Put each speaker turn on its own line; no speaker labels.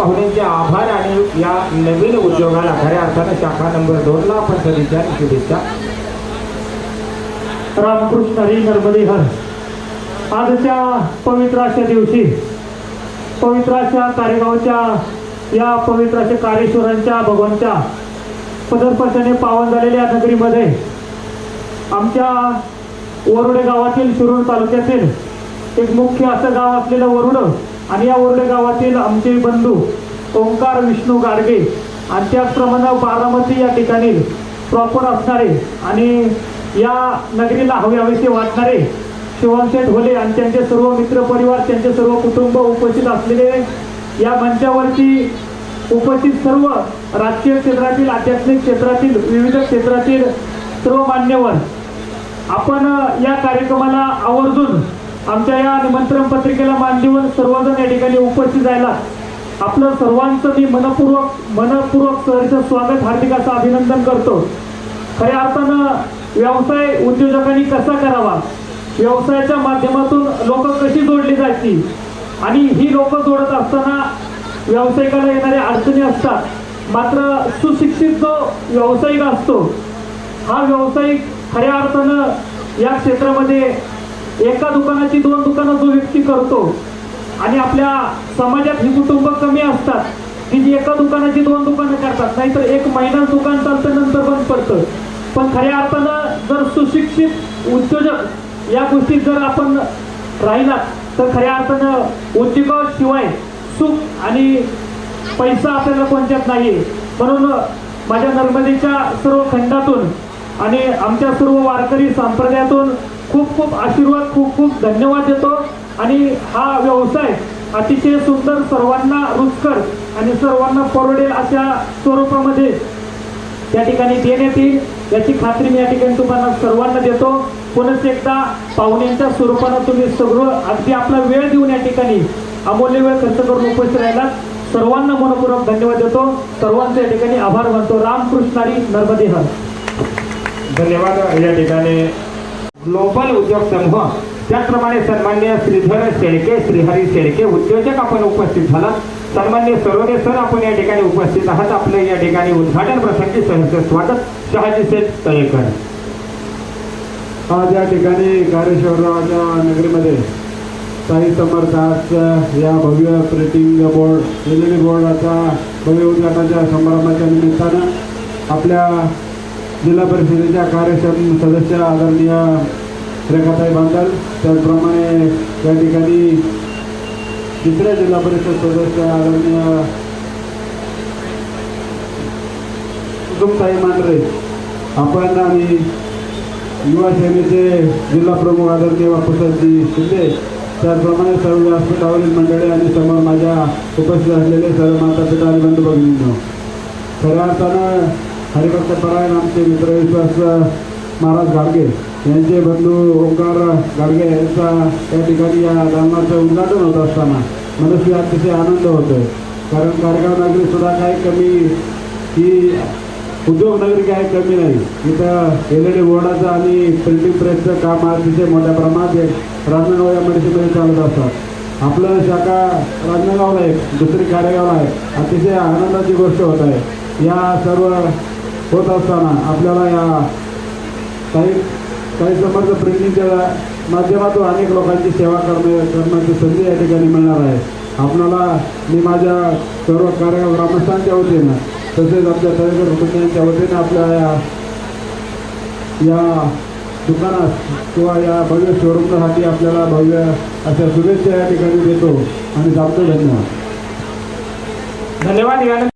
पाहुण्यांचे आभार आणि या नवीन उद्योगाला खऱ्या अर्थानं शाखा नंबर दोनला आपण सदिच्छा शुभेच्छा.
रामकृष्ण हरी नर्मदे हर. आजच्या पवित्राच्या दिवशी पवित्राच्या कारेगावच्या या पवित्राच्या कारेश्वरांच्या भगवानच्या पदस्पर्शाने पावन झालेल्या नगरीमध्ये आमच्या वरुडे गावातील शिरूर तालुक्यातील एक मुख्य असं गाव असलेलं वरुड आणि या वरुडे गावातील आमचे बंधू ओंकार विष्णू गाडगे आणि त्याचप्रमाणे बारामती या ठिकाणी प्रॉपर असणारे आणि या नगरीला हवे वाटणारे शिवमशेठ ढोले आणि त्यांचे सर्व मित्र परिवार त्यांचे सर्व कुटुंब उपस्थित असलेले या मंचावरती उपस्थित सर्व राजकीय क्षेत्रातील आध्यात्मिक क्षेत्रातील विविध क्षेत्रातील सर्व मान्यवर आपण या कार्यक्रमाला आवर्जून आमच्या या निमंत्रण पत्रिकेला मान देऊन सर्वजण या ठिकाणी उपस्थित जायला आपलं सर्वांचं मी मनपूर्वक मनपूर्वक सहर्ष स्वागत हार्दिक असं अभिनंदन करतो. खऱ्या अर्थानं व्यवसाय उद्योजकांनी कसा करावा? व्यवसायाच्या माध्यमातून लोक कशी जोडली जायची? आणि ही लोक जोडत असताना व्यावसायिकाला येणाऱ्या अडचणी असतात. मात्र सुशिक्षित जो व्यावसायिक असतो हा व्यावसायिक खऱ्या अर्थानं या क्षेत्रामध्ये एका दुकानाची दोन दुकानं जो व्यक्ती करतो आणि आपल्या समाजात ही कुटुंब कमी असतात की जी एका दुकानाची दोन दुकानं करतात. नाहीतर एक महिना दुकान चालतं नंतर बंद पडतं. पण खऱ्या अर्थानं जर सुशिक्षित उद्योजक या गोष्टीत जर आपण राहिलात तर खऱ्या अर्थानं उद्योगाशिवाय सुख आणि पैसा आपल्याला कोणत्यात नाही म्हणून माझ्या नर्मदेच्या सर्व खंडातून आणि आमच्या सर्व वारकरी संप्रदायातून खूप खूप आशीर्वाद खूप खूप धन्यवाद देतो. आणि हा व्यवसाय अतिशय सुंदर सर्वांना रुचकर आणि सर्वांना परवडेल अशा स्वरूपामध्ये त्या ठिकाणी देण्यात येईल. याची खात्री मी या ठिकाणी तुम्हाला सर्वांना देतो. पुनश्च एकदा पाहुण्यांच्या स्वरूपानं तुम्ही सगळं अगदी आपला वेळ देऊन या ठिकाणी अमूल्य वेळ खर्च करून उपस्थित राहिला सर्वांना मनपूर्वक धन्यवाद देतो. सर्वांचे या ठिकाणी आभार मानतो. रामकृष्णारी नर्मदेह
धन्यवाद. या ठिकाणी ग्लोबल उद्योग समूह. त्याचप्रमाणे सन्मान्य श्रीधर शेळके श्रीहरी शेळके उद्योजक आपण उपस्थित झाला सन्मान्य सरोदे सर आपण या ठिकाणी उपस्थित आहात. आपलं या ठिकाणी उद्घाटन प्रसंगी सहर्ष स्वागत. शहाजी सेठ तळेकर.
आज या ठिकाणी कारेश्वररावाच्या नगरीमध्ये साई समर्थ या भव्य प्रिंटिंग बोर्ड एल बोर्डाचा भव्य उद्घाटनाच्या समारंभाच्या निमित्तानं आपल्या जिल्हा परिषदेच्या कार्यक्षम सदस्य आदरणीय रेखाताई बांदल त्याचप्रमाणे या ठिकाणी दुसऱ्या जिल्हा परिषद सदस्य आदरणीय कुटुंबताई मांढरे आपण आणि युवा सेनेचे जिल्हा प्रमुख आदरणीय बापूसाहेबजी शिंदे त्याचप्रमाणे सर्व व्यासपीठावरील मंडळी आणि समोर माझ्या उपस्थित असलेले सर्व माता पिता आणि बंधू भगिनींनो खऱ्या अर्थानं हरिभक्त परायण आमचे मित्रविश्वास महाराज गाडगे यांचे बंधू ओंकार गाडगे यांचा या ठिकाणी या दालनाचं उद्घाटन होत असताना मनुष्य अतिशय आनंद होतोय. कारण कारगाव नगरी सुद्धा काही कमी ही उद्योग नगरी काही कमी नाही. इथं एल ई डी बोर्डाचं आणि प्रिंटिंग प्रेसचं काम अतिशय मोठ्या प्रमाणात आहे राजनागाव या मेडिसिनमध्ये चालत असतात. आपलं शाखा राजनागावला आहे दुसरी कारेगावला आहे. अतिशय आनंदाची गोष्ट होत आहे. या सर्व होत असताना आपल्याला या काही काही समर्थ प्रेमींच्या माध्यमातून अनेक लोकांची सेवा करणे करण्याची संधी या ठिकाणी मिळणार आहे. आपल्याला मी माझ्या सर्व कार्य ग्रामस्थांच्या वतीनं तसेच आपल्या तळेकर कुटुंबियांच्या वतीनं आपल्या या या दुकानात किंवा या भव्य शोरूमसाठी आपल्याला भव्य अशा शुभेच्छा या ठिकाणी देतो आणि जातो धन्यवाद.
धन्यवाद